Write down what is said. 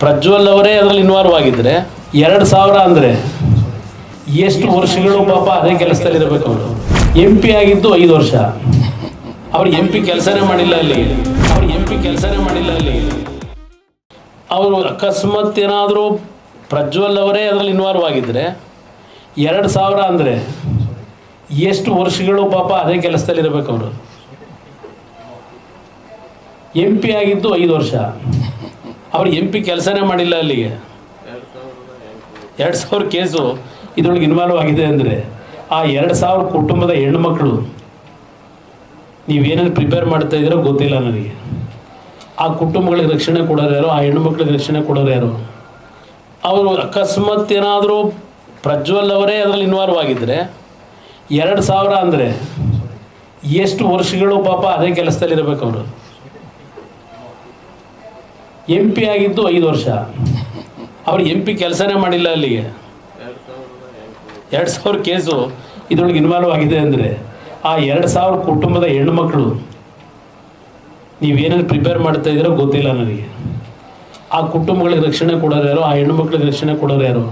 ಪ್ರಜ್ವಲ್ ಅವರೇ ಅದರಲ್ಲಿ ಇನ್ವಾಲ್ವ್ ಆಗಿದ್ರೆ ಎರಡು ಸಾವಿರ ಅಂದರೆ ಎಷ್ಟು ವರ್ಷಗಳು ಪಾಪ ಅದೇ ಕೆಲಸದಲ್ಲಿ ಇರಬೇಕು ಅವರು. ಎಂ ಪಿ ಆಗಿದ್ದು ಐದು ವರ್ಷ. ಅವ್ರು ಎಂ ಪಿ ಕೆಲಸನೇ ಮಾಡಿಲ್ಲ ಅಲ್ಲಿ. ಅವ್ರು ಎಂ ಪಿ ಕೆಲಸನೇ ಮಾಡಿಲ್ಲ ಅಲ್ಲಿ. ಅವರು ಅಕಸ್ಮಾತ್ ಏನಾದರೂ ಪ್ರಜ್ವಲ್ ಅವರೇ ಅದರಲ್ಲಿ ಇನ್ವಾಲ್ವ್ ಆಗಿದ್ರೆ ಎರಡು ಸಾವಿರ ಅಂದರೆ ಎಷ್ಟು ವರ್ಷಗಳು ಪಾಪ ಅದೇ ಕೆಲಸದಲ್ಲಿ ಇರಬೇಕು ಅವರು. ಎಂ ಪಿ ಆಗಿದ್ದು ಐದು ವರ್ಷ. ಅವ್ರು ಎಂ ಪಿ ಕೆಲಸನೇ ಮಾಡಿಲ್ಲ ಅಲ್ಲಿಗೆ. ಎರಡು ಸಾವಿರ ಕೇಸು ಇದ್ರೊಳಗೆ ಇನ್ವಾಲ್ವ್ ಆಗಿದೆ ಅಂದರೆ ಆ ಎರಡು ಸಾವಿರ ಕುಟುಂಬದ ಹೆಣ್ಣುಮಕ್ಕಳು ನೀವೇನೇನು ಪ್ರಿಪೇರ್ ಮಾಡ್ತಾ ಇದ್ದೀರೋ ಗೊತ್ತಿಲ್ಲ ನನಗೆ. ಆ ಕುಟುಂಬಗಳಿಗೆ ರಕ್ಷಣೆ ಕೊಡೋರು ಯಾರು? ಆ ಹೆಣ್ಣುಮಕ್ಳಿಗೆ ರಕ್ಷಣೆ ಕೊಡೋರು ಯಾರು? ಅವರು ಅಕಸ್ಮಾತ್ ಏನಾದರೂ ಪ್ರಜ್ವಲ್ ಅವರೇ ಅದರಲ್ಲಿ ಇನ್ವಾಲ್ವ್ ಆಗಿದ್ದರೆ ಎರಡು ಸಾವಿರ ಅಂದರೆ ಎಷ್ಟು ವರ್ಷಗಳು ಪಾಪ ಅದೇ ಕೆಲಸದಲ್ಲಿ ಇರಬೇಕು ಅವರು. ಎಂ ಪಿ ಆಗಿದ್ದು ಐದು ವರ್ಷ. ಅವ್ರು ಎಂ ಪಿ ಕೆಲಸನೇ ಮಾಡಿಲ್ಲ ಅಲ್ಲಿಗೆ. ಎರಡು ಸಾವಿರ ಕೇಸು ಇದ್ರೊಳಗೆ ಇನ್ವಾಲ್ವ್ ಆಗಿದೆ ಅಂದರೆ ಆ ಎರಡು ಸಾವಿರ ಕುಟುಂಬದ ಹೆಣ್ಣುಮಕ್ಕಳು ನೀವೇನೇನು ಪ್ರಿಪೇರ್ ಮಾಡ್ತಾ ಇದ್ದೀರೋ ಗೊತ್ತಿಲ್ಲ ನನಗೆ. ಆ ಕುಟುಂಬಗಳಿಗೆ ರಕ್ಷಣೆ ಕೊಡೋರು ಯಾರು? ಆ ಹೆಣ್ಣು ಮಕ್ಕಳಿಗೆ ರಕ್ಷಣೆ ಕೊಡೋರು ಯಾರು?